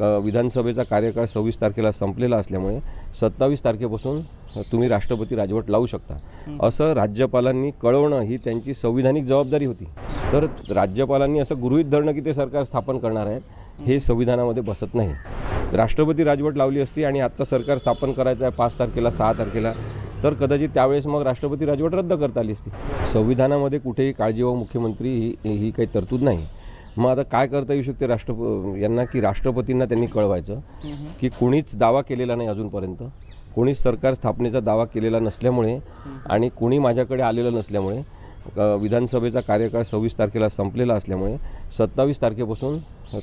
विधानसभेचा कार्यकाळ सव्वीस तारखेला संपलेला असल्यामुळे सत्तावीस तारखेपासून तुम्ही राष्ट्रपती राजवट लावू शकता. असं राज्यपालांनी कळवणं ही त्यांची संविधानिक जबाबदारी होती. तर राज्यपालांनी असं गृहीत धरणं की ते सरकार स्थापन करणार आहेत हे संविधानामध्ये बसत नाही. राष्ट्रपती राजवट लावली असती आणि आत्ता सरकार स्थापन करायचं आहे पाच तारखेला सहा तारखेला तर कदाचित त्यावेळेस मग राष्ट्रपती राजवट रद्द करता आली असती. संविधानामध्ये कुठेही काळजी व मुख्यमंत्री ही ही काही तरतूद नाही. मग आता काय करता येऊ शकते राष्ट्र यांना की राष्ट्रपतींना त्यांनी कळवायचं की कुणीच दावा केलेला नाही अजूनपर्यंत. कोणीच सरकार स्थापनेचा दावा केलेला नसल्यामुळे आणि कोणी माझ्याकडे आलेलं नसल्यामुळे विधानसभेचा कार्यकाळ सव्वीस तारखेला संपलेला असल्यामुळे सत्तावीस तारखेपासून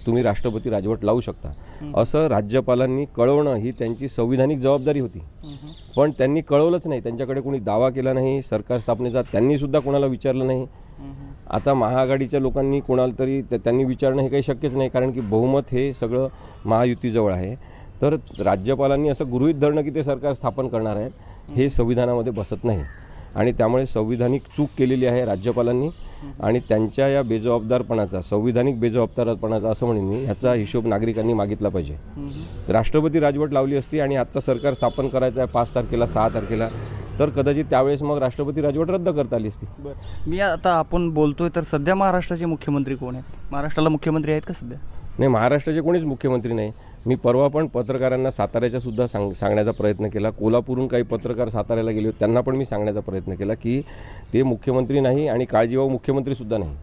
तुम्ही राष्ट्रपती राजवट लावू शकता. असं राज्यपालांनी कळवणं ही त्यांची संविधानिक जबाबदारी होती. पण त्यांनी कळवलंच नाही. त्यांच्याकडे कोणी दावा केला नाही सरकार स्थापनेचा त्यांनीसुद्धा कोणाला विचारलं नाही. आता महाआघाडीच्या लोकांनी कोणाला तरी त्या- त्यांनी विचारणं हे काही शक्यच नाही कारण की बहुमत हे सगळं महायुतीजवळ आहे. तर राज्यपालांनी असं गृहीत धरणं की ते सरकार स्थापन करणार आहेत हे संविधानामध्ये बसत नाही. आणि त्यामुळे संविधानिक चूक केलेली आहे राज्यपालांनी आणि त्यांच्या या बेजबाबदारपणाचा संविधानिक बेजबाबदारपणाचा असं म्हणेन मी ह्याचा हिशोब नागरिकांनी मागितला पाहिजे. राष्ट्रपती राजवट लावली असती आणि आत्ता सरकार स्थापन करायचं आहे पाच तारखेला सहा तारखेला तर कदाचित त्यावेळेस मग राष्ट्रपती राजवट रद्द करता आली असती. बरं. मी आता आपण बोलतोय तर सध्या महाराष्ट्राचे मुख्यमंत्री कोण आहेत? महाराष्ट्राला मुख्यमंत्री आहेत का सध्या? नाही महाराष्ट्राचे कोणीच मुख्यमंत्री नाही. मी परवा पण पत्रकारांना साताऱ्याच्या सुद्धा सांग सांगण्याचा प्रयत्न केला. कोल्हापूरहून काही पत्रकार साताऱ्याला गेले होते त्यांना पण मी सांगण्याचा प्रयत्न केला की ते मुख्यमंत्री नाही आणि काळजीवाहू मुख्यमंत्रीसुद्धा नाही.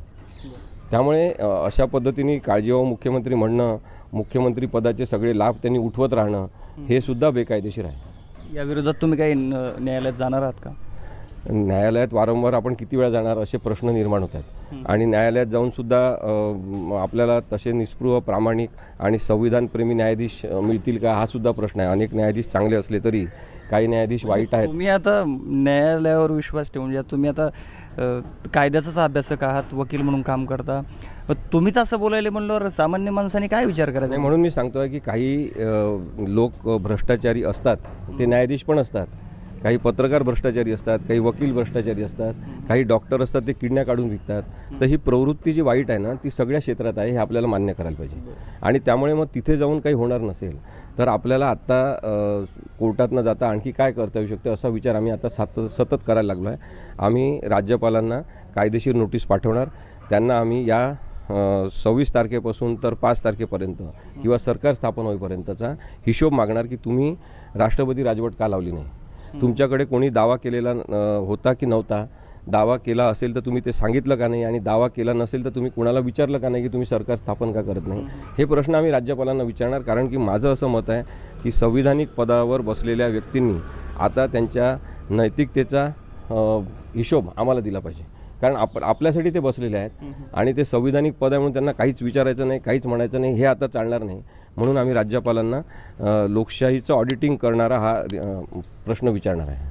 त्यामुळे अशा पद्धतीने काळजीवाहू मुख्यमंत्री म्हणणं मुख्यमंत्री पदाचे सगळे लाभ त्यांनी उठवत राहणं हे सुद्धा बेकायदेशीर आहे. या विरोधात तुम्ही काही न्यायालयात जाणार आहात का? न्यायालयात वारंवार आपण किती वेळा जाणार असे प्रश्न निर्माण होतात. आणि न्यायालयात जाऊन सुद्धा आपल्याला तसे निस्पृह प्रामाणिक आणि संविधानप्रेमी न्यायाधीश मिळतील का हा सुद्धा प्रश्न आहे. अनेक न्यायाधीश चांगले असले तरी काही न्यायाधीश वाईट आहेत. तुम्ही आता न्यायालयावर विश्वास ठेवून तुम्ही आता कायद्याचाच अभ्यासक आहात वकील म्हणून काम करता. मग तुम्हीच असं बोलायला म्हणल्यावर सामान्य माणसाने काय विचार करायचा? म्हणून मी सांगतोय की काही लोक भ्रष्टाचारी असतात ते न्यायाधीश पण असतात. काही पत्रकार भ्रष्टाचारी असतात काही वकील भ्रष्टाचारी असतात काही डॉक्टर असतात ते किडण्या काढून विकतात. तर ही प्रवृत्ती जी वाईट आहे ना ती सगळ्या क्षेत्रात आहे हे आपल्याला मान्य करायला पाहिजे. आणि त्यामुळे मग तिथे जाऊन काही होणार नसेल. तर आपल्याला आत्ता कोर्टात न जाता आणखी काय करता येऊ शकते असा विचार आम्ही आता सात सतत करायला लागलो आहे आम्ही राज्यपालांना कायदेशीर नोटीस पाठवणार. त्यांना आम्ही या सव्वीस तारखेपासून तर पाच तारखेपर्यंत किंवा सरकार स्थापन होईपर्यंतचा हिशोब मागणार की तुम्ही राष्ट्रपती राजवट का लावली नाही? तुमच्याकडे कोणी दावा केलेला होता की नव्हता? दावा केला असेल तर तुम्ही ते सांगितलं का नाही? आणि दावा केला नसेल तर तुम्ही कुणाला विचारलं का नाही की तुम्ही सरकार स्थापन का करत नाही? हे प्रश्न आम्ही राज्यपालांना विचारणार कारण की माझं असं मत आहे की संविधानिक पदावर बसलेल्या व्यक्तींनी आता त्यांच्या नैतिकतेचा हिशोब आम्हाला दिला पाहिजे. कारण आप आपल्यासाठी ते बसलेले आहेत आणि ते संविधानिक पद आहे म्हणून त्यांना काहीच विचारायचं नाही काहीच म्हणायचं नाही हे आता चालणार नाही. म्हणून आम्ही राज्यपालांना लोकशाहीचं ऑडिटिंग करणारा हा प्रश्न विचारणार आहे.